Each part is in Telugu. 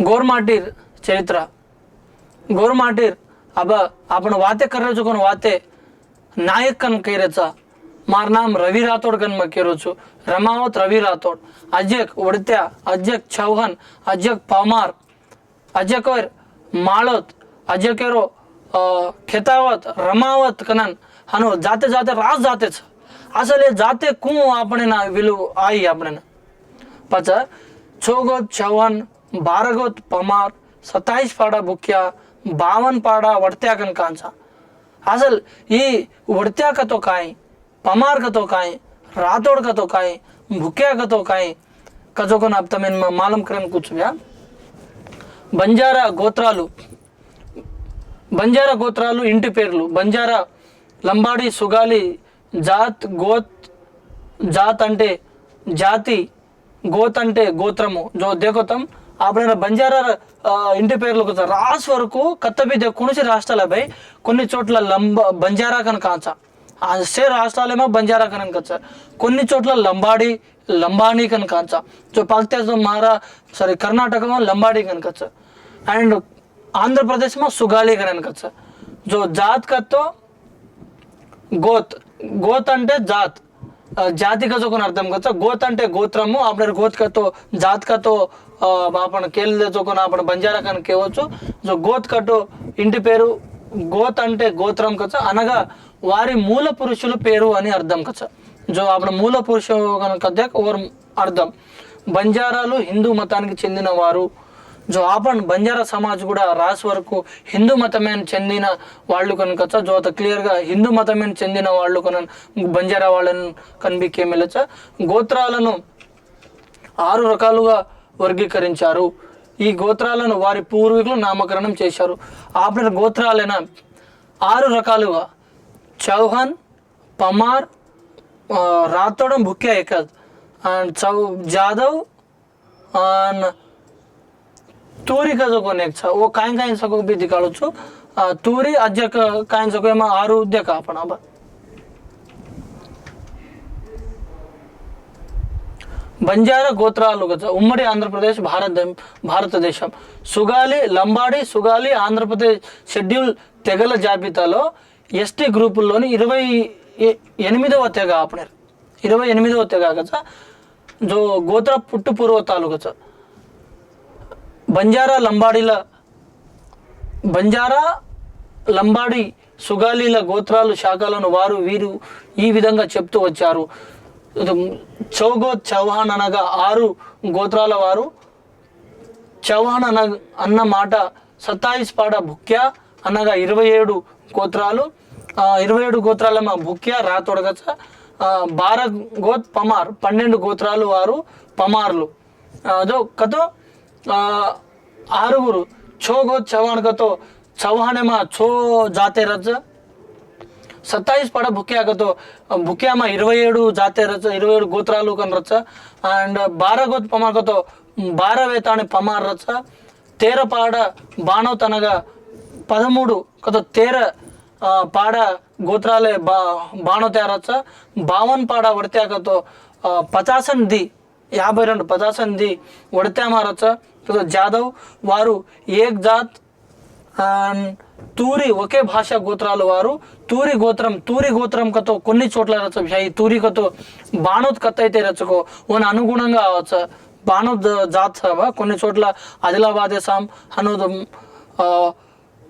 ગોરમાટીર ચરિત્ર ગોરમાટીર अब आपण वाते करायचो कोण वाते नायक कन कैरेचा मार नाम रवी राठोड कन मग केरो छु रमावत रवी राठोड अजक उडत्या अजक चौहान अजक पवार अजकवर माळत अजकेरो खेतावत रमावत कनन हनु जाते जाते रास जातेच असले जाते कू आपण ना विलू आई आपण पच चौगोत चव्हाण बारगोत पमार सत्ताईस पाडा बुक्या बावन पाडा वडत्या कनकांचा असल ही वडत्या कतो काय पमार कतो काय रातोड कतो काय भुक्या कतो काय कजो कोण अब तमेन मालूम करन कुछ व्या బంజారా గోత్రాలు బంజారా గోత్రాలు ఇంటి పేర్లు బంజారా లంబాడి సుగాలి జాత్ గోత్ జాత్ అంటే జాతి గోత్ అంటే గోత్రము జో దేకోతం అప్పుడైనా బంజారా ఇంటి పేర్లు రాస్ వరకు కత్తబీద కుణిసి రాష్ట్రాలపై కొన్ని చోట్ల లంబ బంజారా కనుక కాంచ సే రాష్ట్రాలేమో బంజారా కనుక కొన్ని చోట్ల లంబాడి లంబానీ కనుక సో పాకిస్తాన్ మహారా సారీ కర్ణాటకమో లంబాడి కనుక అండ్ ఆంధ్రప్రదేశ్మో సుగాలి కనుక జో జాత్ కత్తో గోత్. గోత్ అంటే జాత్. ಜಾತಿ ಕಜೋಕನ అర్థం కదా గోత్ అంటే గోత్రము ఆపడ గోత్కతో జాతకతో ఆపణ కేళ్ళ చోకున ఆపణ బంజారా కను కేవచ్చు సో గోత్కటు ఇంటి పేరు గోత్ అంటే గోత్రం కదా అనగా వారి మూల పురుషుల పేరు అని అర్థం కదా జో ఆపడ మూల పురుషు కనుక అర్థం. బంజారాలు హిందూ మతానికి చెందిన వారు జో ఆపన్ బంజారా సమాజ్ కూడా రాస్ వరకు హిందూ మతమే చెందిన వాళ్ళు కనుక జో క్లియర్గా హిందూ మతమే చెందిన వాళ్ళు కన బంజారా వాళ్ళను కనిపికే మెలచ గోత్రాలను ఆరు రకాలుగా వర్గీకరించారు. ఈ గోత్రాలను వారి పూర్వీకులు నామకరణం చేశారు. ఆపణ గోత్రాలైన ఆరు రకాలుగా చౌహాన్ పమార్ రాతోడం భుక్య ఏకద్ అండ్ చౌ జాదవ్ అండ్ తూరి કજો કોનેક છે वो કાઈ કાઈ સકો બી દેખાડો తూరి તોરી અજ્ય કાઈ સકો ఆరు આરુ દેખ આપણ આબ బంజారా గోత్రాలు ఉమ్మడి ఆంధ్రప్రదేశ్ భారత భారతదేశం సుగాలి లంబాడి సుగాలి ఆంధ్రప్రదేశ్ షెడ్యూల్ తెగల జాబితాలో ఎస్టీ గ్రూపుల్లోని ఇరవై ఎనిమిదవ తెగ ఆపడారు ఇరవై ఎనిమిదవ తెగ కదా జో గోత్ర పుట్టు పూర్వతాలు కదా బంజారా లంబాడీల బంజారా లంబాడి సుగాలీల గోత్రాలు శాఖలను వారు వీరు ఈ విధంగా చెప్తూ వచ్చారు. చౌగోత్ చౌహాన్ అనగా ఆరు గోత్రాల వారు. చౌహాన్ అన అన్న మాట సత్తాయిస్ పాడ భుక్య అనగా ఇరవై ఏడు గోత్రాలు. ఇరవై ఏడు గోత్రాలమ భుక్య రాతొడగచ్చ బార గోత్ పమార్ పన్నెండు గోత్రాలు వారు పమార్లు. అదో కథ ఆరుగురు ఛో గోత్ చౌహాన్ కతో ఛో జాతే రచ సత్తాయిస్ పడ భుక్యా భుక్యామా ఇరవై ఏడు జాతే రచ్చ ఇరవై ఏడు గోత్రాలు కన్ అండ్ బారగోత్ పమార్ కతో పమార్ రచ్చ తేర పాడ బాణవ్ తనగా పదమూడు కతో తేర పాడ గోత్రాలే బా బాణో తేరచ్చ బావన్ పాడ వడితేకతో పచాసన్ ది యాభై రెండు పచాసన్ ది వడత్యామారచ్చ కతో జాదవ్ వారు ఏక్ జాత్ అండ్ తూరి ఒకే భాష గోత్రాలు వారు. తూరి గోత్రం తూరి గోత్రం కతో కొన్ని చోట్ల రచ ఈ తూరి బాణోత్ అయితే రచకో ఓన్ అనుగుణంగా అవచ్చ బాణోత్ జాత్ సభ కొన్ని చోట్ల ఆదిలాబాద్ వేసాం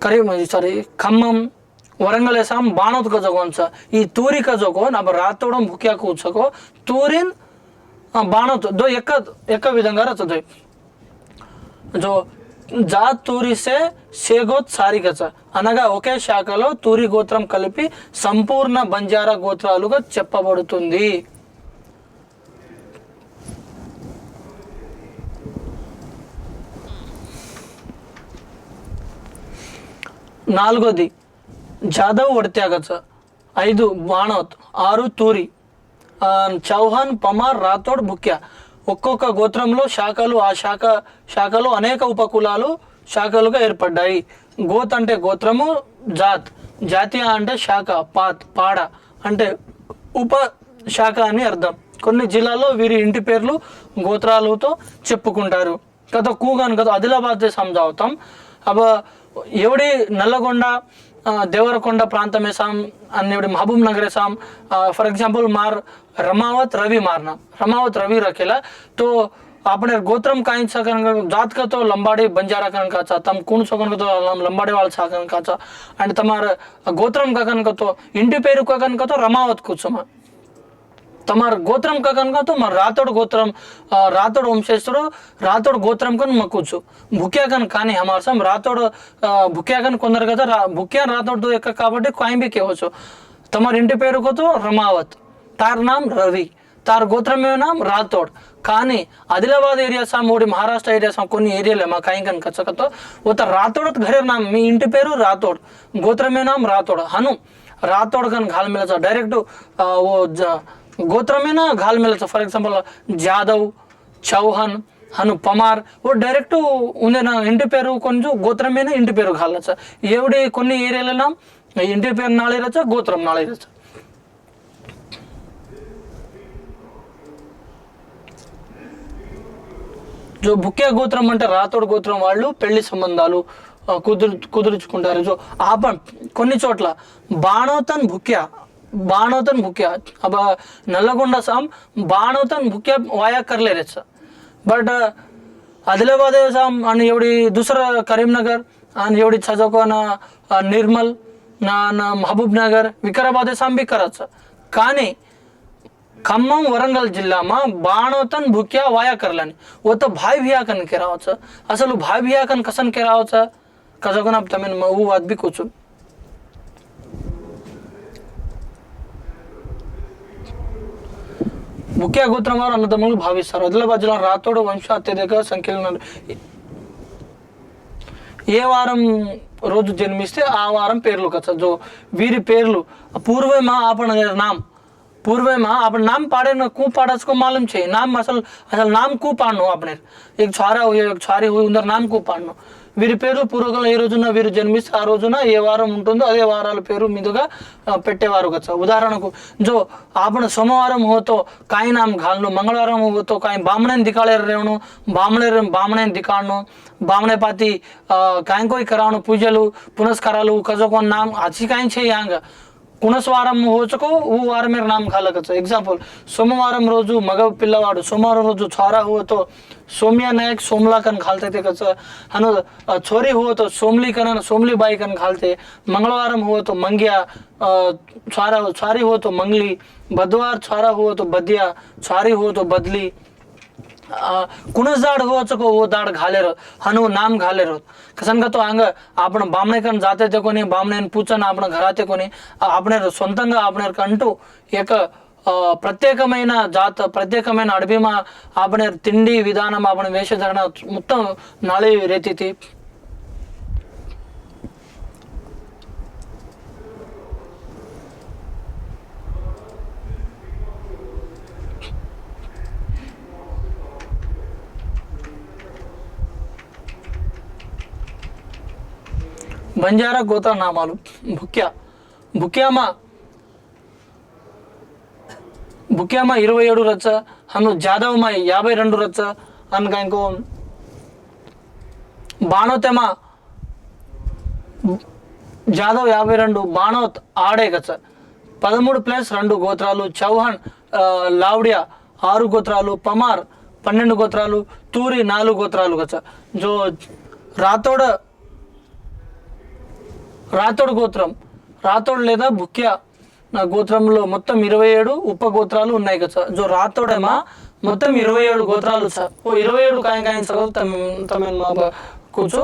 కరీం సారీ ఖమ్మం వరంగల్ వేసాం బాణోత్ కజోకోన్స్ ఈ తూరి కజోకో నా రాతోడం భుక్యా కూర్చోకో తూరిన్ బాణోత్ దో ఎక్క ఎక్క విధంగా రచదోయ్ జో జా తూరిసే సేగోత్ సారిగచ అనగా ఒకే శాఖలో తూరి గోత్రం కలిపి సంపూర్ణ బంజారా గోత్రాలుగా చెప్పబడుతుంది నాలుగోది జాదవ్ ఒడిత్యాగచ ఐదు బాణోత్ ఆరు తూరి ఆ, చౌహాన్ పమార్ రాథోడ్ ముఖ్య ఒక్కొక్క గోత్రంలో శాఖలు ఆ శాఖ శాఖలు అనేక ఉపకులాలు శాఖలుగా ఏర్పడ్డాయి. గోత్ అంటే గోత్రము జాత్. జాతీయ అంటే శాఖ పాత్ పాడ అంటే ఉప శాఖ అని అర్థం. కొన్ని జిల్లాల్లో వీరి ఇంటి పేర్లు గోత్రాలతో చెప్పుకుంటారు. కథ కూగాను కదా ఆదిలాబాద్ సంజావుతాం అబ్బా ఎవడి నల్లగొండ దేవరకొండ ప్రాంతమేసాం అన్నివిడ మహబూబ్ నగరేసాం ఫర్ ఎగ్జాంపుల్ માર રમાવત રવિ મારના રમાવત રવિ રખેલા તો આપણે ગોત્રમ કાંઈ છકન જાત કતો લંબાડી બંજારા કન કાચા તમ કુણ છકન કતો લંબાડી વાળ છકન કાચા અને તમાર ગોત્રમ કકન કતો ఇంటి పేరు కకన్ కతో రమావత్ కూర్చోమా తమారు గోత్రం కనుక తమారు రాతోడు గోత్రం రాతోడు వంశస్థుడు రాతోడు గోత్రం కను మక్కుచ్చు భుక్యాకన్ కానీ హమాసం రాతోడు భుక్యాకన్ కొందరు కదా రా భుక్యాన్ రాతోడు యొక్క కాబట్టి కాయంబికి ఇవ్వచ్చు. తమరు ఇంటి పేరు పేరుకోతో రమావత్. తార్ నామ్ రవి. తార్ గోత్రమే నామ్ రాతోడ్. కానీ ఆదిలాబాద్ ఏరియా సా మూడి మహారాష్ట్ర ఏరియా సా కొన్ని ఏరియాలే మా కాయింకన్ కచ్చకతో ఒక రాథోడ్ ఘరే నామ్ మీ ఇంటి పేరు రాథోడ్ గోత్రమే నామ్ రాతోడ్. హను రాతోడ్ కన్ ఘాల్ మిలచ డైరెక్ట్ ఓ गोत्र में ना घाल मिलायचा फॉर एक्झाम्पल जाधव चौहान हनु పమార్ ఓ డైరెక్ట్ ఉండే నా ఇంటి పేరు కొంచెం గోత్రం మీద ఇంటి పేరు घालायचं एवढे కొన్ని ఏరియాలో నా ఇంటి పేరు నాళేరచ్చ గోత్రం నాళేరచ్చ జో భుక్యా గోత్రం అంటే రాతోడు గోత్రం వాళ్ళు పెళ్లి సంబంధాలు ఆ, కుదురు కుదుర్చుకుంటారు జో ఆపన్ కొన్ని చోట్ల బాణోతన్ భుక్యా बाणोतन भूक अब नलगोड साम बाणोतन भूक वाया कर ले बट आदिलाबाद साम आणि एवढी दुसरं करीमनगर आणि एवढी छजको ना निर्मल ना ना महबूब नगर विकराबाद साम बी करायचं सा। का खम्मम वरंगल जिल्हा मा बाणोतन भूक्या वाया कर ला व तर भाय भियाकन केरावचं असं भाय भियाकन कसन केरावचं कजोकन आपण मग उद बी कोचून గోత్రం వారు అన్నదమ్ములు భావిస్తారు ఆదిలాబాద్ జిల్లా రాతోడు వంశ అత్యధిక సంఖ్యలో ఉన్నారు. ఏ వారం రోజు జన్మిస్తే ఆ వారం పేర్లు కదా जो वीर पेरलू पूर्व में आपण नाम पूर्व में आपण नाम पाड़े ना कू पाड़ा को मालूम छे नाम असल असल नाम कू पाड़नो अपने एक छारा हुई एक छारी हुई उधर नाम कू पाड़नो వీరి పేరు పూర్వకాలం ఏ రోజున వీరు జన్మిస్తే ఆ రోజున ఏ వారం ఉంటుందో అదే వారాల పేరు మీదుగా పెట్టేవారు కదా. ఉదాహరణకు జో ఆపణ సోమవారం హోతో కాయినాం ఘాలను మంగళవారం హోతో కాయ కాయి దికాళే రేవును బామనే బామనైన దికాడును బామనేపాతి కాంకోయి కరావును పూజలు పునస్కారాలు కజోకొన్ నామ్ అచికాయించే చేయాంగ కుణస్వారం హోచకు ఊ వారం మీరు నామకాలకు ఎగ్జాంపుల్ సోమవారం రోజు మగ పిల్లవాడు సోమవారం రోజు చారా హోతో सोम्या नायक सोमला कन घालते ते कसं? हनु छोरी होत सोमली कन सोमली बाई कन घालते. मंगळवारम होत मंग्या छोरी स्वारी हो तो मंगली बदवार स्वारा हो तो बदिया स्वारी हो तो बदली. कुणच दाड होच को हो दाड घाले हनु नाम घाले रहोत कसन का तो अंग आपण बामणेकन जाते ते कोणी बामणेन पूचन आपण घराते कोणी आपण स्वतंग आपण कंटू एक ప్రత్యేకమైన జాత ప్రత్యేకమైన అడబీమ ఆపణ తిండి విధానం ఆపణ వేషధరణ మొత్తం నాలుగు రీతితి. బంజారా గోత్ర నామాలు భుక్య. భుక్యామ భుక్యామ ఇరవై ఏడు రచ్చ హను జాదవ్మ యాభై రెండు రచ్చ అనక ఇంకో బాణోతెమ జాదవ్ యాభై రెండు బాణోత్ ఆడే కచ్చ పదమూడు ప్లస్ రెండు గోత్రాలు చౌహాన్ లావుడియా లావ్డియా ఆరు గోత్రాలు పమార్ పన్నెండు గోత్రాలు తూరి నాలుగు గోత్రాలు కచ్చ జో రాతోడ రాతోడు గోత్రం రాతోడు లేదా భుక్య నా గోత్రంలో మొత్తం ఇరవై ఏడు ఉప గోత్రాలు ఉన్నాయి కదా సార్. జో రాతోడేమా? మొత్తం ఇరవై ఏడు గోత్రాలు సార్. ఓ ఇరవై ఏడు కాయ కాయ సగం తమ కూర్చో.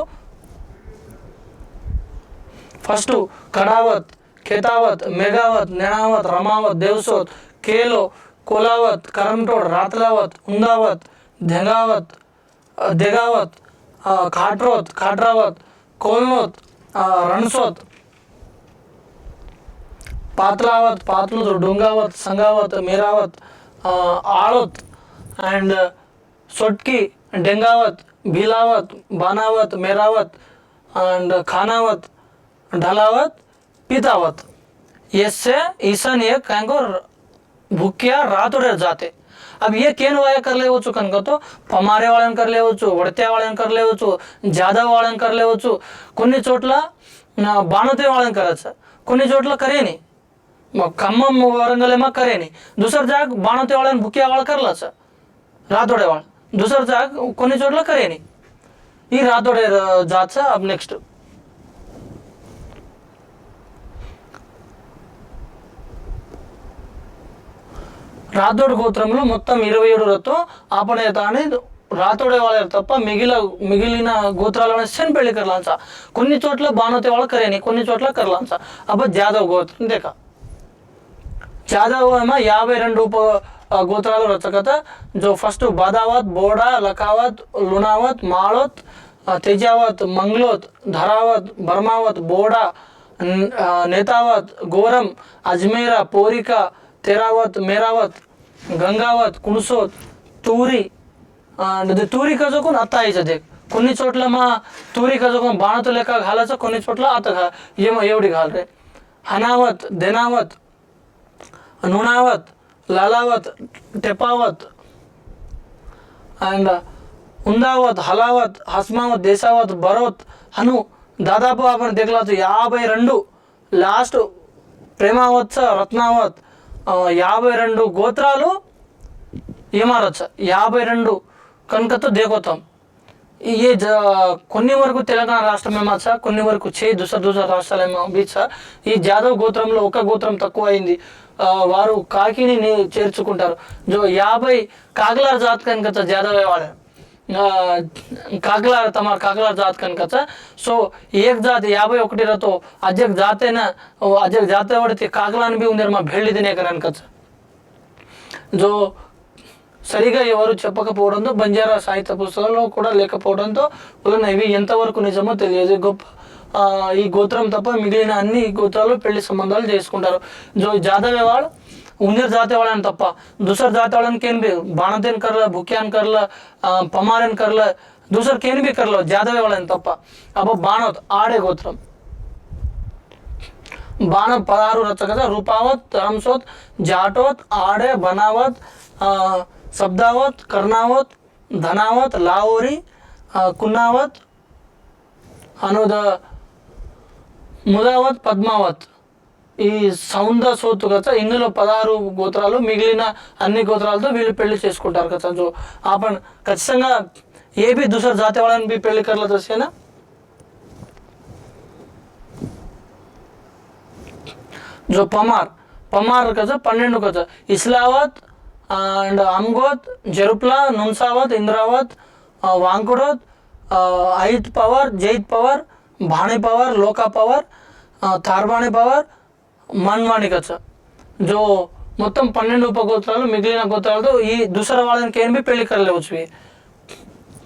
First Kadavath Khetavath Megavath Nenavath Ramavath Devasoth Kelo Kolavath Karantod Rathlavath Undavath Dhegavath Degavath Khatroth Khatravath Kolnoth Ranasoth పాత్లావత్ పాత్లుదు డొంగావత్ సంగావత్ మీరావత్ ఆ, ఆళోత్ అండ్ సొట్కి డెంగావత్ భీలావత్ బానావత్ మేరావత్ అండ్ ఖానావత్ ढलावत पितावत इससे ईसन एक कांको भूक्या रातोडे जाते अब ये केन वाया कर లేవచ్చు కనుక తో పమారే వాళ్ళని कर లేవచ్చు వడతే వాళ్ళని कर లేవచ్చు జాదవ్ వాళ్ళని कर లేవచ్చు కొన్ని చోట్ల ఆ, బాణతే వాళ్ళని కరచ్చు కొన్ని చోట్ల కరేని मग खम्मम वरंगलेमा करेनी दुसर जाग बाणवते वाळ्यान भुक्या वाळ करलाच रातोडे वाळ दुसर जाग कोणी चोटला करेनी ఈ రాతోడే జాత్ అప్ నెక్స్ట్ రాతోడు గోత్రంలో మొత్తం ఇరవై ఏడు రతో ఆపనేత అని రాతోడే వాళ్ళ తప్ప మిగిలిన మిగిలిన గోత్రాలను సెన్ పెళ్లి కర్లాంచ కొన్ని చోట్ల బాణోతే వాళ్ళ కరేని కొన్ని చోట్ల కర్లాంచ అబ్బ జాదవ్ గోత్రం దేక యాదవ యాభై రెండు రూప గోత్రాల రచకత జో ఫస్ట్ బాదావత్ బోడా లఖావత్ లుణావత్ మాళోత్ తేజావత్ మంగ్లోత్ ధరావత్ బర్మావత్ బోడా నేతావత్ గోరం అజ్మేరా పోరిక తెరావత్ मेरावत గంగావత్ కుణసోత్ తూరి తూరి కజోకून आता यायचं ते కొన్ని చోట్ల మా తూరి కజోకून బాణతో లెక్క घालायचं కొన్ని చోట్ల आता घा ఏమో ఎవడి घाल रे हनावत देनावत నూనావత్ లలావత్ టెపావత్ అండ్ ఉందావత్ హలావత్ హస్మావత్ దేశావత్ భరోత్ హను దాదాపు అప్పుడు దిగలవచ్చు యాభై రెండు లాస్ట్ ప్రేమావత్స రత్నావత్ యాభై రెండు గోత్రాలు ఏమారొచ్చ యాభై రెండు కనుకతో దేగోతాం ये కొన్ని వరకు తెలంగాణ రాష్ట్రమేమో సార్ కొన్ని వరకు చే దూసర దూసర రాష్ట్రాలేమో బీచ్ ఈ జాదవ్ గోత్రంలో ఒక గోత్రం తక్కువ అయింది వారు కాకిని చేర్చుకుంటారు. జో యాభై కాకలార జాత్ కనుక జాదవే వాళ్ళ. కాకలార తమ కాకలార జాత్ కనుక సో ఏక్ జాతి యాభై ఒకటి రతో అధ్యక్ జాతేన అధ్యక్ జాతే వాడితే కాకలాని బి ఉంది మా భేళ్ళిదినే కనుక జో సరిగా ఎవరు చెప్పకపోవడంతో బంజారా సాహిత్య పుస్తకంలో కూడా లేకపోవడంతో ఇవి ఎంతవరకు నిజమో తెలియదు. గొప్ప ఈ గోత్రం తప్ప మిగిలిన అన్ని గోత్రాలు పెళ్లి సంబంధాలు చేసుకుంటారు జో జాదవే వాడు उंदीर जाते वाल्यान तप्पा दुसर जाते वाल्यान केन बी बाणतेन करलं भुक्यान करलं अं, पमारेन करलं दुसर केन बी करलं जादवे वाल्यान तप्पा अब बाणवत आडे गोत्रम बाण पदहारू रचकचा रूपावत धरमसोत जाटवत आडे बनावत अं, शब्दावत कर्णावत धनावत लावोरी अं, कुन्नावत अनुद ముదావత్ పద్మావత్. ఈ సౌంద సోతు కదా ఇందులో పదహారు గోత్రాలు మిగిలిన అన్ని గోత్రాలతో వీళ్ళు పెళ్ళి చేసుకుంటారు కదా సో ఆపన్ ఖచ్చితంగా ఏబీ దూసర జాతి వాళ్ళని పెళ్ళి కర్ల దశేనా? జో పమార్. పమార్ కదా పన్నెండు కదా ఇస్లావత్ అండ్ అంగోత్ జరుప్లా నుంసావత్ ఇంద్రావత్ వాంకుడోత్ ఐద్ పవర్ జైద్ పవర్ భాణి పవర్ లోకా పవర్ ఆ, తార్వాణి పవర్ మన్వాణి కచ్చ జో మొత్తం పన్నెండు ఉపగోత్రాలు మిగిలిన గోత్రాలతో ఈ దుసర వాళ్ళని కేనిపి పెళ్లి కరలేవచ్చు ఇవి.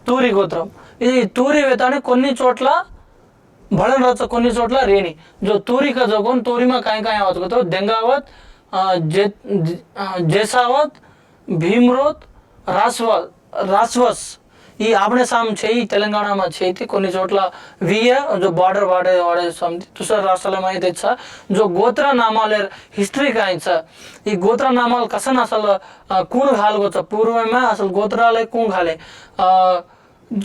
తూరి గోత్రం ఇది తూరి వేతాని కొన్ని చోట్ల भळण रच కొన్ని చోట్ల రేణి जो तुरी का जो कोण तुरीमा काय काय आवाज करतो देंगावत अं, जे अं, जेसावत భీమ్రోత్ రాస్వ రాస్వస్ ఈ ఆభరణస్వామి చేయి తెలంగాణ చేతి కొన్ని చోట్ల వియ जो बॉर्डर वाडे वाडे समथिङ दुसरा राष्ट्रलाई माहिती छ जो गोत्र नामालेर हिस्ट्री गाइन्छ यी गोत्र नामाल कसन असल कुण घालको छ पूर्वमा असल गोत्राले कुण घाले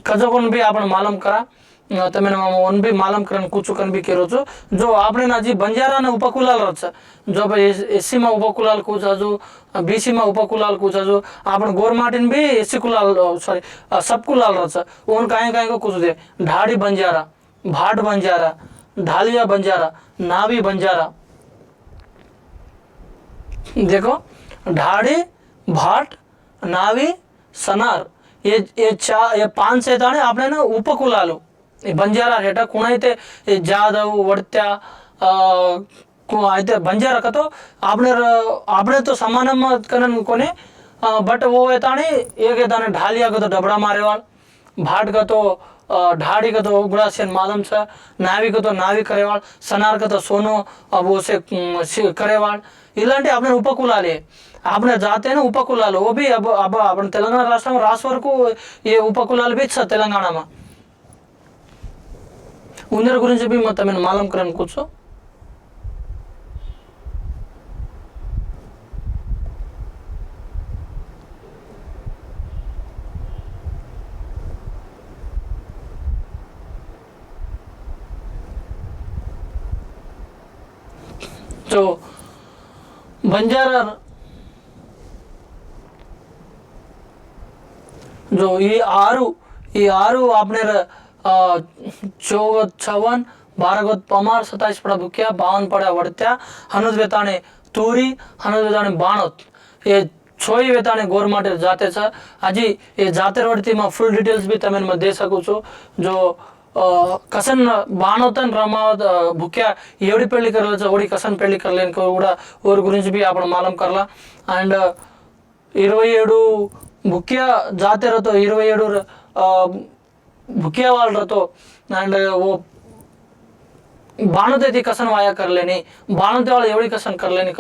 कजकोन बी आपण मालम करा તમે ઓન બી માલમ કરન કુચુ કન બી કેરો છો જો આપણે ના જી બંજારાને ઉપકુલાલ રચ જો ભાઈ એસસી માં ઉપકુલાલ કુચા જો બીસી માં ઉપકુલાલ કુચા જો આપણે ગોર માટીન બી એસી કુલાલ सॉरी सब कुलाल रच ओन काहे काहे को कुछ दे ढाड़ी बंजारा भाट बंजारा ढालिया बंजारा नावी बंजारा देखो ढाड़ी भाट नावी सनार ये ये चार ये पांच सेताने आपने ना उपकुलालो ఈ బంజారా హేట కుణైతే ఈ జాదవ్ వడ్త్యా ఆ, కు- అయితే బంజారా కతో आपने र- आपने तो समानम कनन कोने बट वो येताने एक येताने ढालिया का तो डबड़ा मारे वाल भाट का तो अ, ढाड़ी का तो उग्रासियन मालम छ नावी का तो नावी करेवाळ सनार का तो सोनो अब उसे अम, सी- करेवाळ ఇలాంటి આપણે ఉపకులాలే આપણે જાતે ને ఉపకులాలు ఓ బి అబ అబ આપણે తెలంగాణ రాష్ట్రం రాస్ వరకు ఏ ఉపకులాలు బి छ उन्नीस मैं मालंकरण को तो बंजारा जो ये आरु ये आरु आपने चौगत छवन बारगत पमार सताइस पड़ा भुक्या बावन पड़ा वड़त्या हनुद वेताने तुरी हनुद वेताने बाणोत એ છોય વેતાને ગોર માટે જાતે છે હજી એ જાતે વડતીમાં ફૂલ ડિટેલ્સ બી તમે મને દઈ શકું છું જો અ, કસન బాణోతన్ రమావత్ భుక్యా ఎవడి పెళ్లి కరలేదు ఓడి కసన్ పెళ్లి కరలేని కూడా ఊరి గురించి బి అప్పుడు మాలం కర్లా అండ్ ఇరవై ఏడు ముఖ్య జాతరతో ఇరవై ఏడు ముఖ్య వాళ్ళతో అండ్ ఓ బాణుతే కసన్ వాయా కర్లేని బాణుతే వాళ్ళు ఎవడి కసన్ కర్లేని